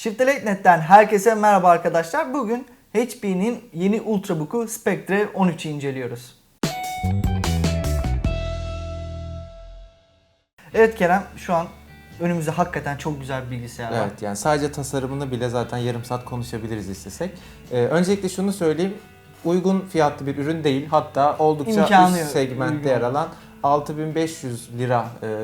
Shift'te.net'ten herkese merhaba arkadaşlar. Bugün HP'nin yeni Ultrabook'u Spectre 13'ü inceliyoruz. Evet Kerem şu an önümüzde hakikaten çok güzel bir bilgisayar var. Evet yani sadece tasarımını bile zaten yarım saat konuşabiliriz istesek. Ee, öncelikle şunu söyleyeyim. Uygun fiyatlı bir ürün değil. Hatta oldukça İmkanı üst segmentte uygun. yer alan 6500 lira e,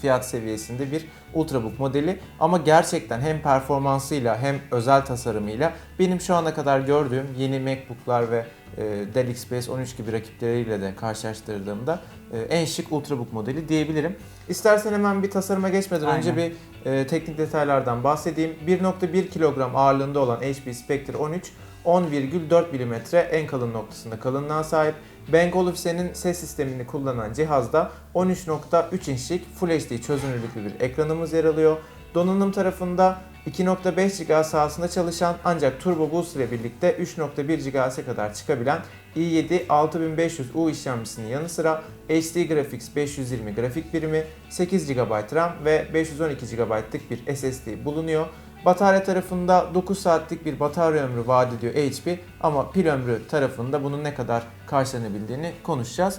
fiyat seviyesinde bir Ultrabook modeli. Ama gerçekten hem performansıyla hem özel tasarımıyla benim şu ana kadar gördüğüm yeni MacBook'lar ve e, Dell XPS 13 gibi rakipleriyle de karşılaştırdığımda e, en şık Ultrabook modeli diyebilirim. İstersen hemen bir tasarıma geçmeden önce Aynen. bir e, teknik detaylardan bahsedeyim. 1.1 kilogram ağırlığında olan HP Spectre 13 10,4 mm en kalın noktasında kalınlığa sahip. Bang Olufsen'in ses sistemini kullanan cihazda 13.3 inçlik Full HD çözünürlüklü bir ekranımız yer alıyor. Donanım tarafında 2.5 GHz sahasında çalışan ancak Turbo Boost ile birlikte 3.1 GHz'e kadar çıkabilen i7 6500U işlemcisinin yanı sıra HD Graphics 520 grafik birimi, 8 GB RAM ve 512 GB'lık bir SSD bulunuyor. Batarya tarafında 9 saatlik bir batarya ömrü vaat ediyor HP ama pil ömrü tarafında bunun ne kadar karşılanabildiğini konuşacağız.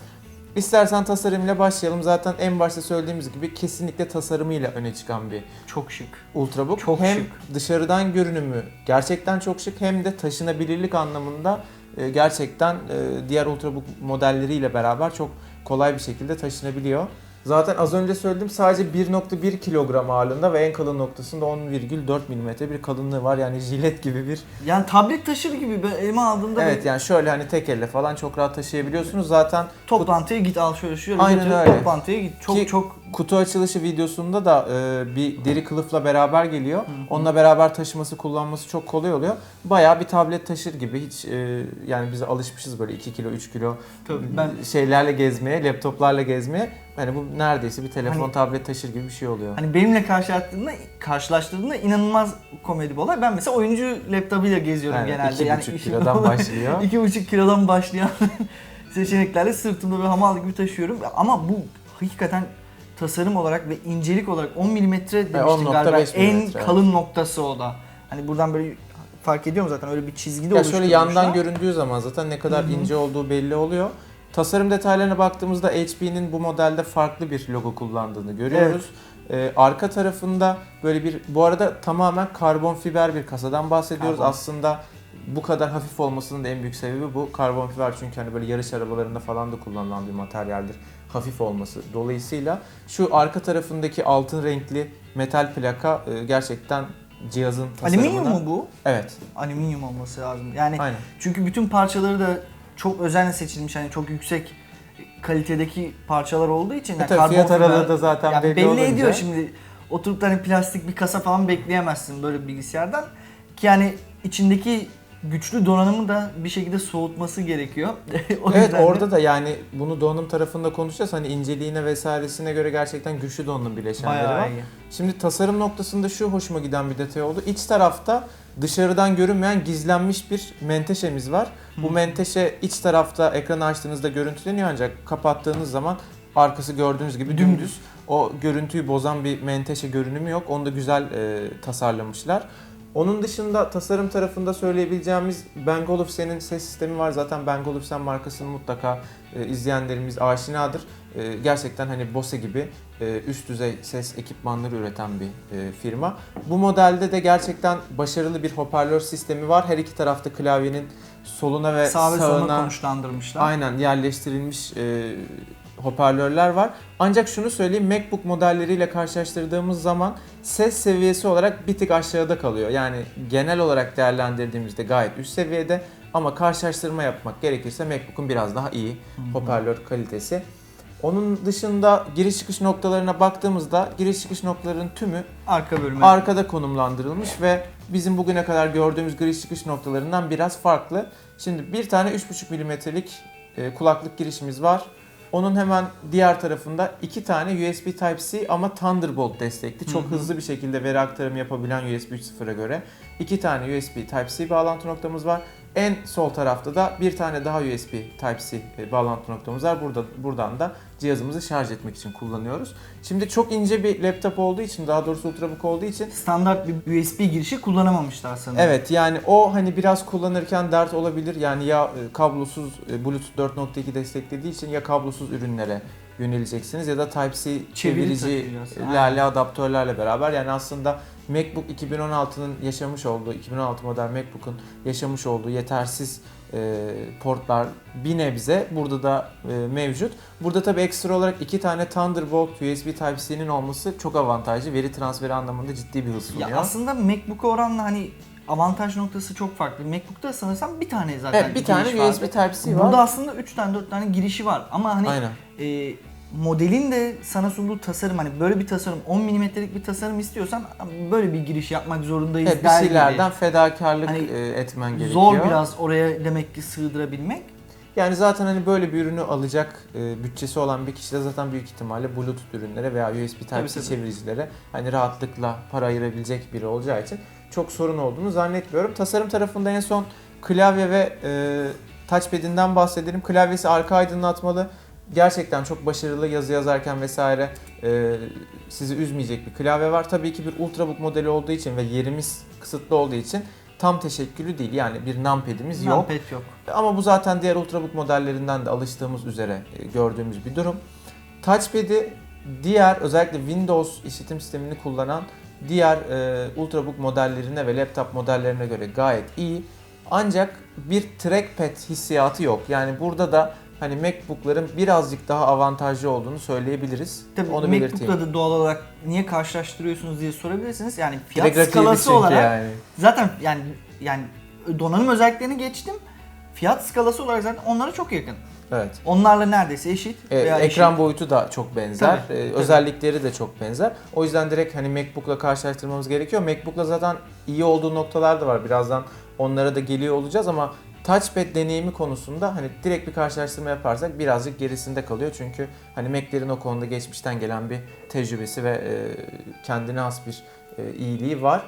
İstersen tasarımıyla başlayalım. Zaten en başta söylediğimiz gibi kesinlikle tasarımıyla öne çıkan bir Çok şık. Ultrabook. Çok hem şık. dışarıdan görünümü gerçekten çok şık hem de taşınabilirlik anlamında e, gerçekten e, diğer Ultrabook modelleriyle beraber çok kolay bir şekilde taşınabiliyor. Zaten az önce söyledim sadece 1.1 kilogram ağırlığında ve en kalın noktasında 10,4 mm bir kalınlığı var. Yani jilet gibi bir Yani tablet taşır gibi ben elime aldığımda Evet böyle yani şöyle hani tek elle falan çok rahat taşıyabiliyorsunuz. Zaten toplantıya git al şöyle şöyle Aynen götür, öyle. toplantıya git. Çok Ki- çok kutu açılışı videosunda da e, bir deri kılıfla beraber geliyor. Onunla beraber taşıması, kullanması çok kolay oluyor. Bayağı bir tablet taşır gibi hiç e, yani bize alışmışız böyle 2 kilo, 3 kilo Tabii ben- şeylerle gezmeye, laptoplarla gezmeye. Hani bu neredeyse bir telefon, Hani- tablet taşır gibi bir şey oluyor. Hani benimle karşılaştırdığında, karşılaştırdığında inanılmaz komedi bir olay. Ben mesela oyuncu laptopuyla geziyorum Yani genelde. iki yani buçuk işim- kilodan başlıyor. 2,5 kilodan başlayan seçeneklerle sırtımda bir hamal gibi taşıyorum. Ama bu hakikaten tasarım olarak ve incelik olarak 10 mm demiştin 10.5 galiba. En milimetre, evet. kalın noktası o da. Hani buradan böyle fark ediyorum zaten öyle bir çizgide Ya şöyle yandan göründüğü zaman zaten ne kadar Hı hı. ince olduğu belli oluyor. Tasarım detaylarına baktığımızda HP'nin bu modelde farklı bir logo kullandığını görüyoruz. Ee, arka tarafında böyle bir bu arada tamamen karbon fiber bir kasadan bahsediyoruz. Karbon. Aslında bu kadar hafif olmasının da en büyük sebebi bu. Karbon fiber çünkü hani böyle yarış arabalarında falan da kullanılan bir materyaldir. Hafif olması. Dolayısıyla şu arka tarafındaki altın renkli metal plaka e, gerçekten cihazın tasarımına... Alüminyum mu bu? Evet. Alüminyum olması lazım. Yani Aynen. çünkü bütün parçaları da çok özenle seçilmiş. Hani çok yüksek kalitedeki parçalar olduğu için. E yani tabii karbon fiyat aralığı da zaten Yani belli, belli, olunca. ediyor şimdi. Oturup da hani plastik bir kasa falan bekleyemezsin böyle bir bilgisayardan. Ki yani içindeki güçlü donanımı da bir şekilde soğutması gerekiyor. o Evet yüzden de- orada da yani bunu donanım tarafında konuşacağız. Hani inceliğine vesairesine göre gerçekten güçlü donanım bileşenleri var. bayağı iyi. Şimdi tasarım noktasında şu hoşuma giden bir detay oldu. İç tarafta dışarıdan görünmeyen gizlenmiş bir menteşemiz var. Bu menteşe iç tarafta ekranı açtığınızda görüntüleniyor ancak kapattığınız zaman arkası gördüğünüz gibi Dümdüz. dümdüz. O görüntüyü bozan bir menteşe görünümü yok. Onu da güzel e, tasarlamışlar. Onun dışında tasarım tarafında söyleyebileceğimiz Bang Olufsen'in ses sistemi var. Zaten Bang Olufsen markasını mutlaka e, izleyenlerimiz aşinadır. E, gerçekten hani Bose gibi e, üst düzey ses ekipmanları üreten bir e, firma. Bu modelde de gerçekten başarılı bir hoparlör sistemi var. Her iki tarafta klavyenin soluna ve Sağ ve sağına konuşlandırmışlar. aynen yerleştirilmiş e, hoparlörler var. Ancak şunu söyleyeyim MacBook modelleriyle karşılaştırdığımız zaman ses seviyesi olarak bir tık aşağıda kalıyor. Yani genel olarak değerlendirdiğimizde gayet üst seviyede ama karşılaştırma yapmak gerekirse MacBook'un biraz daha iyi hoparlör kalitesi. Onun dışında giriş çıkış noktalarına baktığımızda giriş çıkış noktalarının tümü Arka bölümü. arkada konumlandırılmış ve bizim bugüne kadar gördüğümüz giriş çıkış noktalarından biraz farklı. Şimdi bir tane 3.5 milimetrelik e, kulaklık girişimiz var. Onun hemen diğer tarafında iki tane USB Type-C ama Thunderbolt destekli. Çok Hı hı. hızlı bir şekilde veri aktarımı yapabilen USB 3.0'a göre iki tane USB Type-C bağlantı noktamız var. En sol tarafta da bir tane daha USB Type-C e, bağlantı noktamız var. Burada buradan da cihazımızı şarj etmek için kullanıyoruz. Şimdi çok ince bir laptop olduğu için, daha doğrusu ultrabook olduğu için Standart bir USB girişi kullanamamışlar sanırım. Evet yani o hani biraz kullanırken dert olabilir. Yani ya e, kablosuz e, Bluetooth 4.2 desteklediği için ya kablosuz ürünlere yöneleceksiniz ya da Type-C çeviricilerle adaptörlerle beraber yani aslında MacBook 2016'nın yaşamış olduğu 2016 model MacBook'un yaşamış olduğu yetersiz e, portlar bir nebze burada da e, mevcut. Burada tabii ekstra olarak iki tane Thunderbolt USB Type-C'nin olması çok avantajlı. Veri transferi anlamında ciddi bir hız sunuyor. Ya aslında MacBook'a oranla hani avantaj noktası çok farklı. MacBook'ta sanırsam bir tane zaten Evet bir tane giriş USB. Type-C var. Burada aslında 3 tane 4 tane girişi var ama hani Aynen. e, modelin de sana sunduğu tasarım hani böyle bir tasarım 10 milimetrelik bir tasarım istiyorsan böyle bir giriş yapmak zorundayız Evet, bir der gibi. şeylerden fedakarlık Hani e, etmen gerekiyor. Zor biraz oraya demek ki sığdırabilmek. Yani zaten hani böyle bir ürünü alacak e, bütçesi olan bir kişi de zaten büyük ihtimalle Bluetooth ürünlere veya USB Type-C çeviricilere hani rahatlıkla para ayırabilecek biri olacağı için çok sorun olduğunu zannetmiyorum. Tasarım tarafında en son klavye ve e, touchpad'inden bahsedelim. Klavyesi arka aydınlatmalı. Gerçekten çok başarılı yazı yazarken vesaire e, sizi üzmeyecek bir klavye var. Tabii ki bir ultrabook modeli olduğu için ve yerimiz kısıtlı olduğu için tam teşekkülü değil. Yani bir numpad'imiz yok. Numpad yok. Ama bu zaten diğer Ultrabook modellerinden de alıştığımız üzere e, gördüğümüz bir durum. Touchpad'i diğer özellikle Windows işletim sistemini kullanan diğer e, Ultrabook modellerine ve laptop modellerine göre gayet iyi. Ancak bir trackpad hissiyatı yok. Yani burada da hani MacBook'ların birazcık daha avantajlı olduğunu söyleyebiliriz. Tabii Onu belirteyim. MacBook'la da doğal olarak niye karşılaştırıyorsunuz diye sorabilirsiniz. Yani fiyat Direkt rakibi skalası çünkü olarak yani. zaten yani yani donanım özelliklerini geçtim. Fiyat skalası olarak zaten onlara çok yakın. Evet. Onlarla neredeyse eşit Evet, veya ekran eşit. boyutu da çok benzer. Tabii, Ee, tabii. Özellikleri de çok benzer. O yüzden direkt hani MacBook'la karşılaştırmamız gerekiyor. MacBook'la zaten iyi olduğu noktalar da var. Birazdan onlara da geliyor olacağız ama touchpad deneyimi konusunda hani direkt bir karşılaştırma yaparsak birazcık gerisinde kalıyor. Çünkü hani Mac'lerin o konuda geçmişten gelen bir tecrübesi ve e, kendine has bir e, iyiliği var.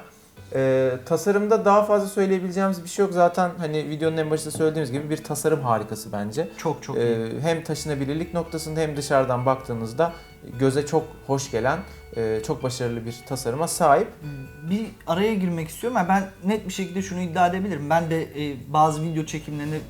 E, tasarımda daha fazla söyleyebileceğimiz bir şey yok. Zaten hani videonun en başında söylediğimiz gibi bir tasarım harikası bence. çok çok iyi. Ee, hem taşınabilirlik noktasında hem dışarıdan baktığınızda göze çok hoş gelen, e, çok başarılı bir tasarıma sahip. Bir araya girmek istiyorum. Yani ben net bir şekilde şunu iddia edebilirim. Ben de e, bazı video çekimlerini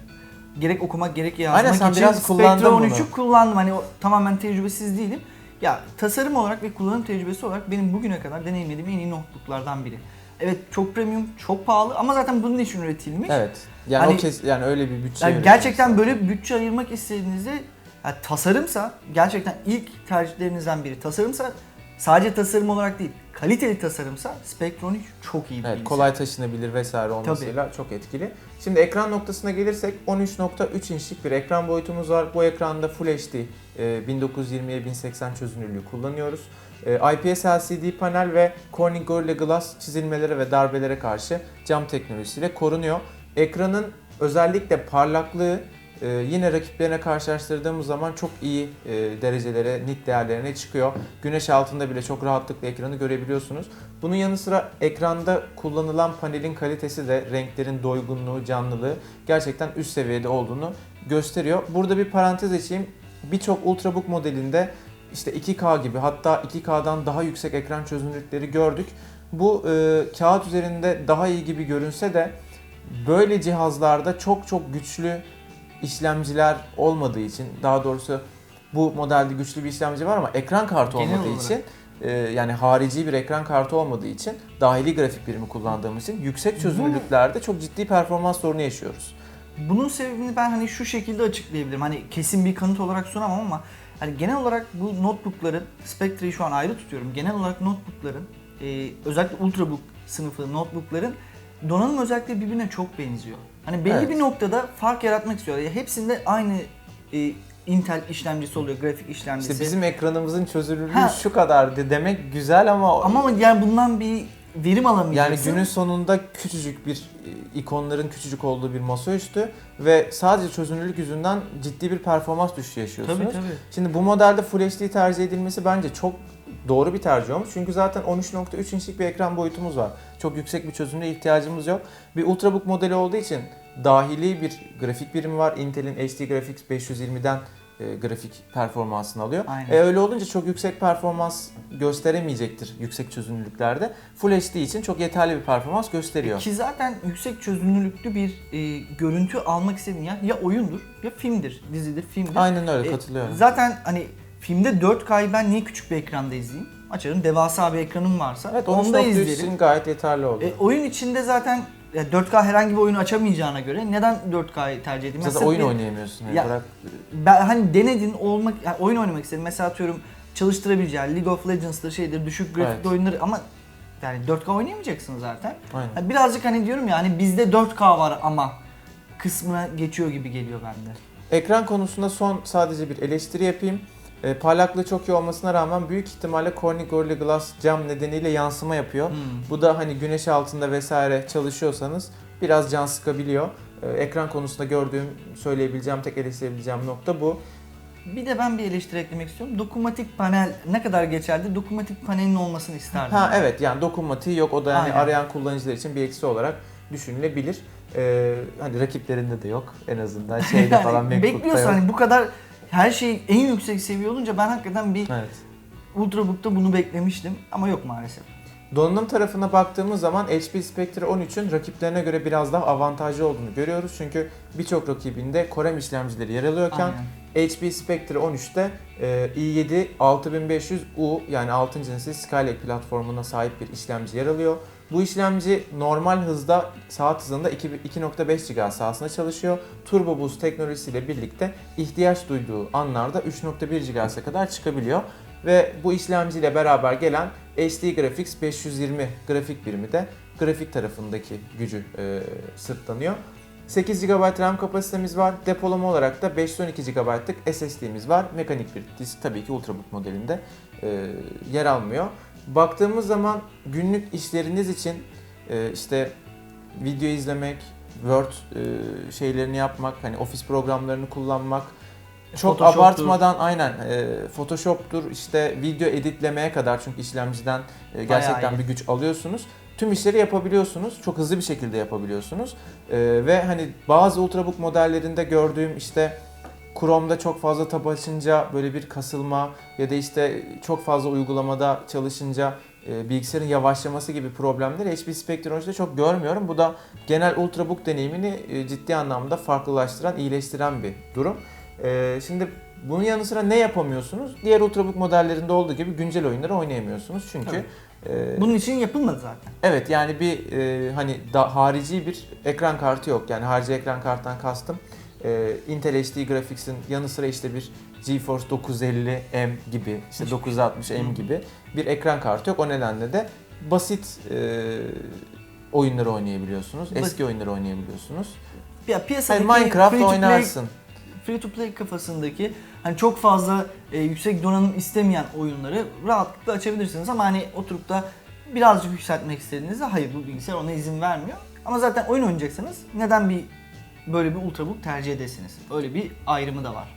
gerek okumak gerek yazmak Aynen, sen için biraz Spectre bunu. 13'ü kullandım. Hani o, tamamen tecrübesiz değilim. Ya tasarım olarak ve kullanım tecrübesi olarak benim bugüne kadar deneyimlediğim en iyi notebooklardan biri. Evet çok premium, çok pahalı ama zaten bunun için üretilmiş. Evet. Yani Hani- o kes yani öyle bir bütçe. Yani gerçekten zaten. böyle bir bütçe ayırmak istediğinizde yani tasarımsa gerçekten ilk tercihlerinizden biri tasarımsa sadece tasarım olarak değil kaliteli tasarımsa Spectre 13 çok iyi bir Evet, kolay taşınabilir vesaire olmasıyla çok etkili. Şimdi ekran noktasına gelirsek 13.3 inçlik bir ekran boyutumuz var. Bu ekranda Full HD e, 1920'ye 1080 çözünürlüğü kullanıyoruz. E, IPS LCD panel ve Corning Gorilla Glass çizilmelere ve darbelere karşı cam teknolojisiyle korunuyor. Ekranın özellikle parlaklığı e, yine rakiplerine karşılaştırdığımız zaman çok iyi e, derecelere, nit değerlerine çıkıyor. Güneş altında bile çok rahatlıkla ekranı görebiliyorsunuz. Bunun yanı sıra ekranda kullanılan panelin kalitesi de renklerin doygunluğu, canlılığı gerçekten üst seviyede olduğunu gösteriyor. Burada bir parantez açayım. Birçok Ultrabook modelinde işte 2K gibi hatta 2K'dan daha yüksek ekran çözünürlükleri gördük. Bu e, kağıt üzerinde daha iyi gibi görünse de böyle cihazlarda çok çok güçlü işlemciler olmadığı için daha doğrusu bu modelde güçlü bir işlemci var ama ekran kartı Genel olmadığı olarak. için e, yani harici bir ekran kartı olmadığı için dahili grafik birimi kullandığımız için yüksek çözünürlüklerde çok ciddi performans sorunu yaşıyoruz. Bunun sebebini ben hani şu şekilde açıklayabilirim. Hani kesin bir kanıt olarak sunamam ama hani genel olarak bu notebookların, Spectre'yi şu an ayrı tutuyorum. Genel olarak notebookların, e, özellikle ultrabook sınıfı notebookların donanım özellikleri birbirine çok benziyor. Hani belli Evet. bir noktada fark yaratmak istiyorlar. Ya hepsinde aynı e, Intel işlemcisi oluyor, grafik işlemcisi. İşte bizim ekranımızın çözünürlüğü Ha. şu kadar de demek güzel ama, ama yani bundan bir verim yani alamayacaksın. günün sonunda küçücük bir e, ikonların küçücük olduğu bir masaüstü ve sadece çözünürlük yüzünden ciddi bir performans düşüşü yaşıyorsunuz. Tabii tabii. Şimdi bu modelde Full HD tercih edilmesi bence çok doğru bir tercih olmuş. Çünkü zaten 13.3 inçlik bir ekran boyutumuz var. Çok yüksek bir çözünürlüğe ihtiyacımız yok. Bir Ultrabook modeli olduğu için dahili bir grafik birimi var. Intel'in HD Graphics 520'den e, grafik performansını alıyor. Aynen. E, öyle olunca çok yüksek performans gösteremeyecektir yüksek çözünürlüklerde. Full HD için çok yeterli bir performans gösteriyor. Ki zaten yüksek çözünürlüklü bir e, görüntü almak istediğin ya, ya oyundur ya filmdir, dizidir, filmdir. Aynen öyle E, katılıyorum. Zaten hani filmde 4K'yı ben niye küçük bir ekranda izleyeyim? Açarım devasa bir ekranım varsa Evet onda 13.3 izlerim. gayet yeterli oldu. E, oyun içinde zaten ya 4K herhangi bir oyunu açamayacağına göre neden 4K'yı tercih edeyim? Zaten Mesela oyun bir- oynayamıyorsun. Yani Ya- bırak Ben hani denedin olmak, yani oyun oynamak istedim. Mesela atıyorum çalıştırabileceğin League of Legends'dır şeydir düşük grafikli Evet. oyunları ama yani 4K oynayamayacaksın zaten. Aynen. Hani birazcık hani diyorum ya hani bizde 4K var ama kısmına geçiyor gibi geliyor bende. Ekran konusunda son sadece bir eleştiri yapayım. E, parlaklığı çok iyi olmasına rağmen büyük ihtimalle Corning Gorilla Glass cam nedeniyle yansıma yapıyor. Hmm. Bu da hani güneş altında vesaire çalışıyorsanız biraz can sıkabiliyor. E, ekran konusunda gördüğüm, söyleyebileceğim, tek eleştirebileceğim nokta bu. Bir de ben bir eleştiri eklemek istiyorum. Dokunmatik panel ne kadar geçerli? Dokunmatik panelin olmasını isterdim. Ha evet yani dokunmatiği yok. O da yani Aynen. arayan kullanıcılar için bir eksi olarak düşünülebilir. E, hani rakiplerinde de yok en azından şeyde falan MacBook'ta Bekliyorsan yok. hani bu kadar her şey en yüksek seviye olunca ben hakikaten bir Evet. Ultrabook'ta bunu beklemiştim ama yok maalesef. Donanım tarafına baktığımız zaman HP Spectre 13'ün rakiplerine göre biraz daha avantajlı olduğunu görüyoruz. Çünkü birçok rakibinde Core işlemcileri yer alıyorken Aynen. HP Spectre 13'te e, i7 6500U yani 6. nesil Skylake platformuna sahip bir işlemci yer alıyor. Bu işlemci normal hızda saat hızında 2 2.5 GHz sahasında çalışıyor. Turbo Boost teknolojisiyle birlikte ihtiyaç duyduğu anlarda 3.1 GHz'e kadar çıkabiliyor. Ve bu işlemciyle beraber gelen HD Graphics 520 grafik birimi de grafik tarafındaki gücü e, sırtlanıyor. 8 GB RAM kapasitemiz var. Depolama olarak da 512 GB'lık SSD'miz var. Mekanik bir disk tabii ki Ultrabook modelinde e, yer almıyor. Baktığımız zaman günlük işleriniz için e, işte video izlemek, Word e, şeylerini yapmak, hani ofis programlarını kullanmak, çok abartmadan aynen e, Photoshop'tur işte video editlemeye kadar çünkü işlemciden e, gerçekten bir güç alıyorsunuz. Tüm işleri yapabiliyorsunuz. Çok hızlı bir şekilde yapabiliyorsunuz. E, ve hani bazı Ultrabook modellerinde gördüğüm işte Chrome'da çok fazla tab açınca böyle bir kasılma ya da işte çok fazla uygulamada çalışınca e, bilgisayarın yavaşlaması gibi problemleri HP Spectre 13'te çok görmüyorum. Bu da genel Ultrabook deneyimini e, ciddi anlamda farklılaştıran, iyileştiren bir durum. E, şimdi bunun yanı sıra ne yapamıyorsunuz? Diğer Ultrabook modellerinde olduğu gibi güncel oyunları oynayamıyorsunuz. Çünkü Tabii. Bunun için yapılmadı zaten. Evet yani bir e, hani da, harici bir ekran kartı yok. Yani harici ekran karttan kastım. E, Intel HD Graphics'in yanı sıra işte bir GeForce 950M gibi, işte Hiç- 960M Hı. gibi bir ekran kartı yok. O nedenle de basit e, oyunları oynayabiliyorsunuz. Eski oyunları oynayabiliyorsunuz. Ya piyasadaki Minecraft free to play- oynarsın. free to play kafasındaki hani çok fazla e, yüksek donanım istemeyen oyunları rahatlıkla açabilirsiniz ama hani oturup da birazcık yükseltmek istediğinizde hayır bu bilgisayar ona izin vermiyor. Ama zaten oyun oynayacaksanız neden bir böyle bir ultrabook tercih edesiniz? Öyle bir ayrımı da var.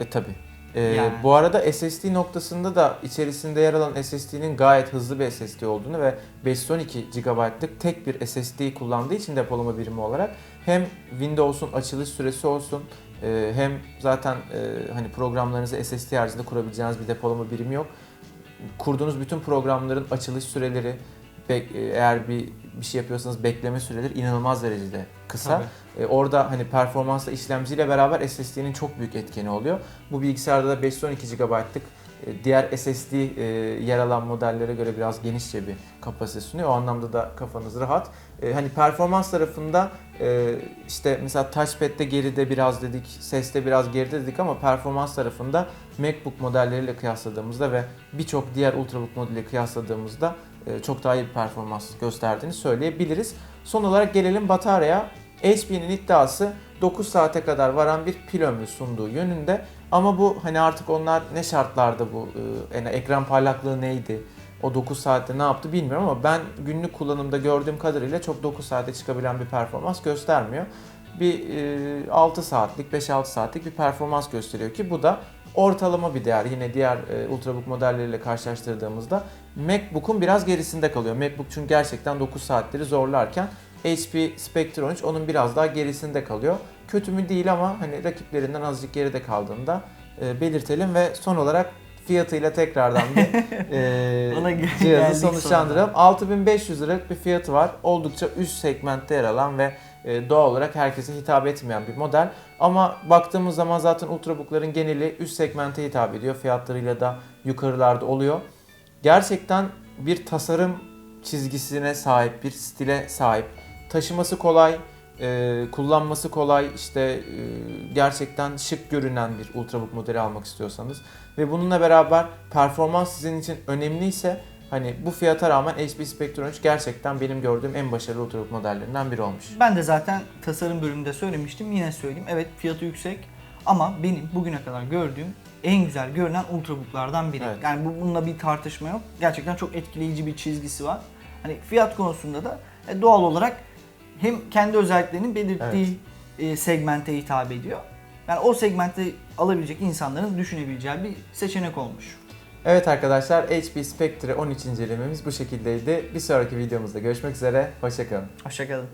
E tabi. Ee, Yani. Bu arada SSD noktasında da içerisinde yer alan SSD'nin gayet hızlı bir SSD olduğunu ve 512 GB'lık tek bir SSD kullandığı için depolama birimi olarak hem Windows'un açılış süresi olsun e, hem zaten e, hani programlarınızı SSD haricinde kurabileceğiniz bir depolama birimi yok. Kurduğunuz bütün programların açılış süreleri bek- e, eğer bir bir şey yapıyorsanız bekleme süreleri inanılmaz derecede kısa. E, orada hani performansla işlemciyle beraber SSD'nin çok büyük etkeni oluyor. Bu bilgisayarda da 512 GB'lık e, diğer SSD e, yer alan modellere göre biraz genişçe bir kapasite sunuyor. O anlamda da kafanız rahat. E, hani performans tarafında e, işte mesela touchpad'de geride biraz dedik, seste biraz geride dedik ama performans tarafında MacBook modelleriyle kıyasladığımızda ve birçok diğer Ultrabook modeliyle kıyasladığımızda çok daha iyi bir performans gösterdiğini söyleyebiliriz. Son olarak gelelim bataryaya. HP'nin iddiası 9 saate kadar varan bir pil ömrü sunduğu yönünde. Ama bu hani artık onlar ne şartlarda bu e, yani ekran parlaklığı neydi? O 9 saatte ne yaptı bilmiyorum ama ben günlük kullanımda gördüğüm kadarıyla çok 9 saate çıkabilen bir performans göstermiyor. Bir e, 6 saatlik, 5-6 saatlik bir performans gösteriyor ki bu da ortalama bir değer. Yine diğer e, Ultrabook modelleriyle karşılaştırdığımızda MacBook'un biraz gerisinde kalıyor. MacBook çünkü gerçekten 9 saatleri zorlarken HP Spectre 13 onun biraz daha gerisinde kalıyor. Kötü mü değil ama hani rakiplerinden azıcık geride kaldığında e, belirtelim ve son olarak fiyatıyla tekrardan bir e, cihazı sonuçlandıralım. 6500 liralık bir fiyatı var. Oldukça üst segmentte yer alan ve doğal olarak herkese hitap etmeyen bir model. Ama baktığımız zaman zaten Ultrabook'ların geneli üst segmente hitap ediyor. Fiyatlarıyla da yukarılarda oluyor. Gerçekten bir tasarım çizgisine sahip, bir stile sahip. Taşıması kolay, e, kullanması kolay, işte e, gerçekten şık görünen bir Ultrabook modeli almak istiyorsanız ve bununla beraber performans sizin için önemliyse hani bu fiyata rağmen HP Spectre 13 gerçekten benim gördüğüm en başarılı Ultrabook modellerinden biri olmuş. Ben de zaten tasarım bölümünde söylemiştim. Yine söyleyeyim. Evet fiyatı yüksek ama benim bugüne kadar gördüğüm en güzel görünen ultrabooklardan biri. Evet. Yani bu bununla bir tartışma yok. Gerçekten çok etkileyici bir çizgisi var. Hani fiyat konusunda da e, doğal olarak hem kendi özelliklerinin belirttiği e, segmente hitap ediyor. Yani o segmente alabilecek insanların düşünebileceği bir seçenek olmuş. Evet arkadaşlar HP Spectre 13 incelememiz bu şekildeydi. Bir sonraki videomuzda görüşmek üzere. Hoşçakalın. Hoşçakalın.